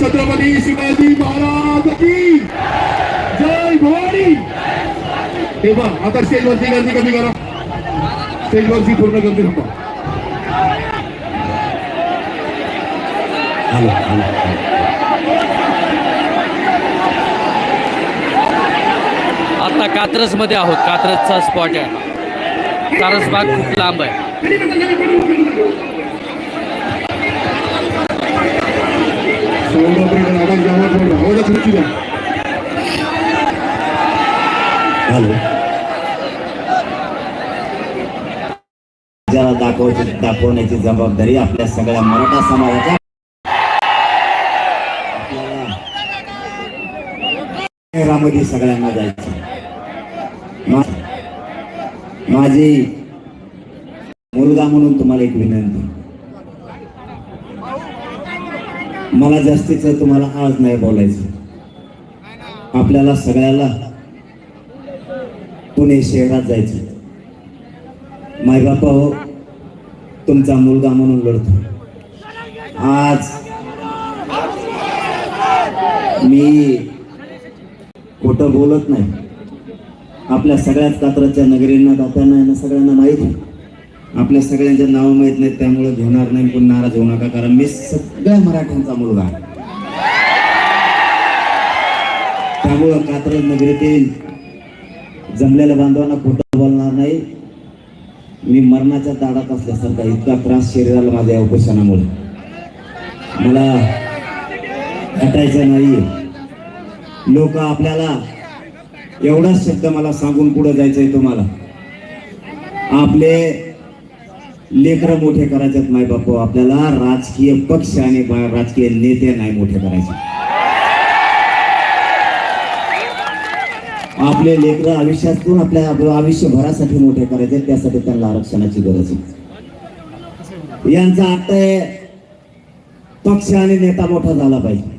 छत्रपती शिवाजी महाराज की जय भवानी. तेव्हा आता स्टेजवरची गर्दी कमी करा. स्टेजवरची पूर्ण गर्दी आलो आलो आता कात्रजमध्ये आहोत. कात्रजचा स्पॉट आहे. सारसबाग खूप लांब आहे. ज्याला दाखवायची दाखवण्याची जबाबदारी आपल्या सगळ्या मराठा समाजाच्या आपल्याला शहरामध्ये सगळ्यांना जायचं माझी मुलगा म्हणून तुम्हाला एक विनंती. मला जास्तीचं तुम्हाला आज नाही बोलायचं. आपल्याला सगळ्याला पुणे शहरात जायचं. मायबापा हो तुमचा मुलगा म्हणून लढतो. आज मी खोटं बोलत नाही. आपल्या सगळ्याच कात्राच्या नगरींना दात्यांना यांना सगळ्यांना माहिती आहे. आपल्या सगळ्यांच्या नाव माहीत नाहीत त्यामुळे घेणार नाही पण नाराज होऊ नका कारण मी सगळ्या मराठ्यांचा मुलगा त्यामुळं कात्रज नगरीतील जमलेल्या बांधवांना खोटं बोलणार नाही. मी मरणाच्या ताडात असल्यासारखा इतका त्रास शरीराला माझ्या या उपोषणामुळे. मला हटायचं नाही. लोक आपल्याला एवढाच शब्द मला सांगून पुढे जायचंय तुम्हाला. आपले लेकरं मोठे करायचे माय बापू. आपल्याला राजकीय पक्ष आणि राजकीय नेते नाही मोठे करायचे. आपले लेकरं आयुष्यातून आपल्या आयुष्यभरासाठी मोठे करायचे त्यासाठी त्यांना आरक्षणाची गरज आहे. यांचा अर्थ आहे पक्ष आणि नेता मोठा झाला पाहिजे.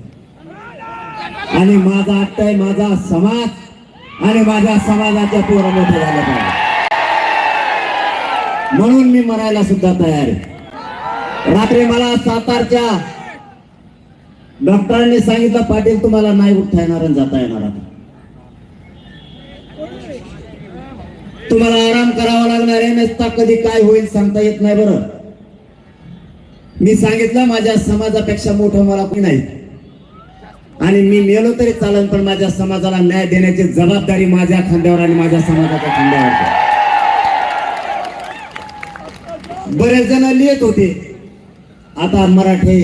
आणि माझा अर्थ आहे माझा समाज आणि माझ्या समाजाच्या पोरं मोठे झालं पाहिजे. म्हणून मी मरायला सुद्धा तयार आहे. रात्री मला सातारच्या डॉक्टरांनी सांगितलं पाटील तुम्हाला नाही उठता येणार आणि जाता येणार आता. तुम्हाला आराम करावा लागणार आहे नसता कधी काय होईल सांगता येत नाही बरं. मी सांगितलं माझ्या समाजापेक्षा मोठं मला कोणी नाही. आणि मी मेलो तरी चालन पण माझ्या समाजाला न्याय देण्याची जबाबदारी माझ्या खांद्यावर आणि माझ्या समाजाच्या खांद्यावर आहे. बरेच जण लिहित होते. आता मराठे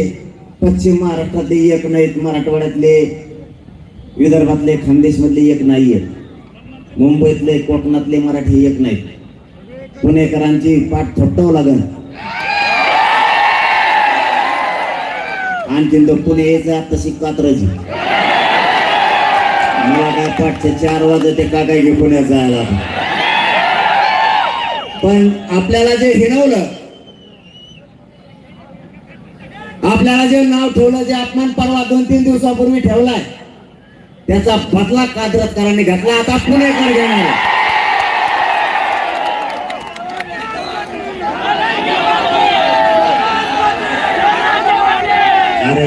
पश्चिम महाराष्ट्रातले एक नाहीत मराठवाड्यातले विदर्भातले खानदेशमधले एक नाही आहेत मुंबईतले कोकणातले मराठी एक नाहीत. पुणेकरांची पाठ थोपटावं लागल. आणखीन तो पुणे यायचा तशी कात्रजी. मला काय पाठचे चार वाजते का काय घे पुण्यात जायला? पण आपल्याला जे हिणवलं आपल्याला जे नाव ठेवलं जे अपमान परवा दोन तीन दिवसापूर्वी ठेवलाय त्याचा बदला कादरतकरांनी घातला. आता पुणेकर घेणार अरे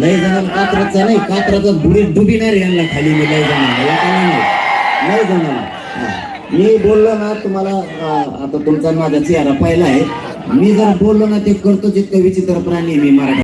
लय जण कात्रचा नाही कात्राचा बुडी डुबीणार यांना खाली मी लय जण लय जण मी बोललो ना तुम्हाला आता तुमचा माझा चेहरा पहिला आहे. मी जर बोललो ना ते करतो जितकं विचित्र प्राणी मी मराठी.